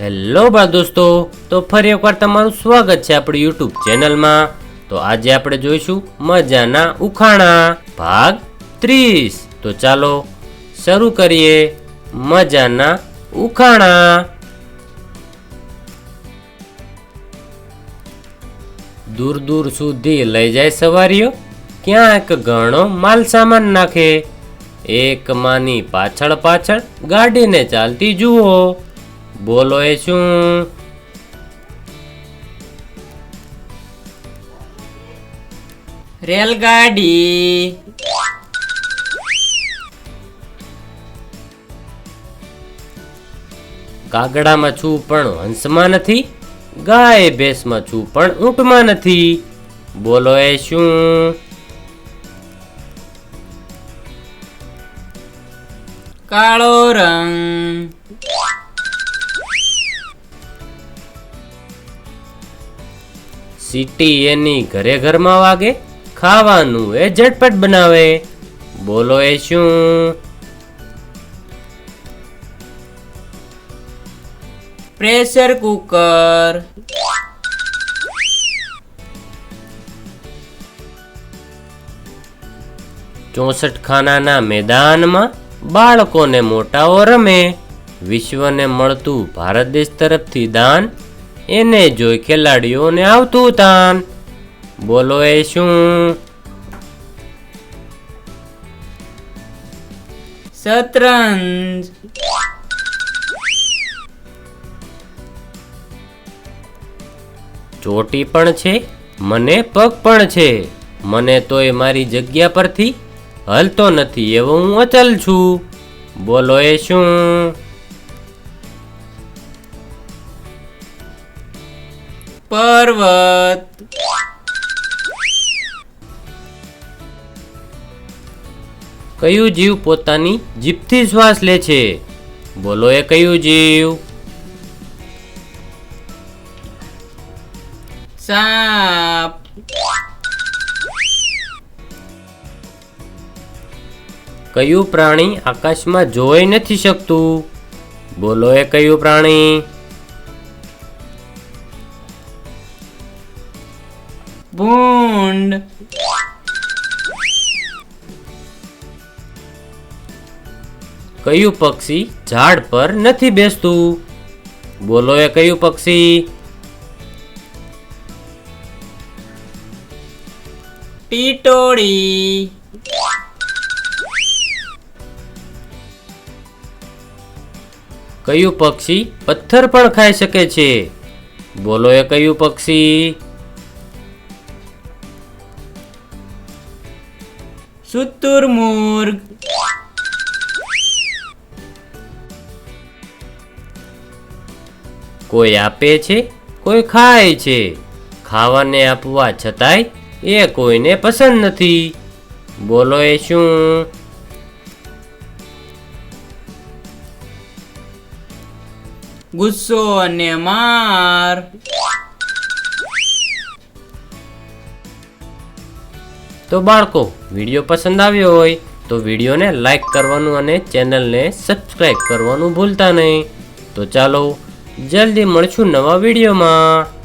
Hello બા દોસ્તો, તો ફરી એકવાર તમારું સ્વાગત છે આપણી યુટ્યુબ ચેનલમાં. તો આજે આપણે જોઈશું મજાના ઉખાણા ભાગ ત્રીસ. તો ચાલો શરૂ કરીએ મજાના ઉખાણા. દૂર દૂર સુધી લઈ જાય સવારીઓ, ક્યાંક ઘણો માલ સામાન નાખે. એક માની પાછળ પાછળ ગાડીને ચાલતી જુઓ. બોલો એ શું? રેલગાડી. કાગડામાં છું પણ હંસમાં નથી, ગાય ભેંસમાં છું પણ ઊંટમાં નથી. બોલો એ શું? કાળો રંગ. સીટી એની ઘરે ઘરમાં વાગે, ખાવાનું એ ઝટપટ બનાવે. બોલો એ શું? Pressure cooker. ચોસઠ ખાનાના મેદાનમાં બાળકોને મોટાઓ રમે. વિશ્વને મળતું ભારત દેશ તરફથી દાન એને જોઈ ખેલાડીઓને આવતું તાન. બોલો એ શું? શતરંજ. ચોટી પણ છે મને પગ પણ છે. મને તોય મારી જગ્યા પરથી હલતો નથી એવો હું અચલ છું. બોલો એ શું? પર્વત. કયું જીવ પોતાની જીભથી શ્વાસ લે છે? બોલો એ કયું જીવ? સાપ. કયું પ્રાણી આકાશમાં જોઈ નથી શકતું? બોલો એ કયું પ્રાણી? ભૂંડ. કયું પક્ષી ઝાડ પર નથી બેસતું? બોલો એ કયું પક્ષી? ટીટોળી કયું પક્ષી પથ્થર પણ ખાઈ શકે છે? બોલો એ કયું પક્ષી? શુતુરમુર્ગ કોઈ આપે છે કોઈ ખાય છે. ખાવાને આપવા છતાંય એ કોઈને પસંદ નથી. બોલો એ શું? ગુસ્સો અને માર. તો બાળકો, વીડિયો પસંદ આવ્યો હોય તો વિડીયોને લાઈક કરવાનું અને ચેનલને સબસ્ક્રાઈબ કરવાનું ભૂલતા નહીં. તો ચાલો, જલ્દી મળશું નવા વિડીયોમાં.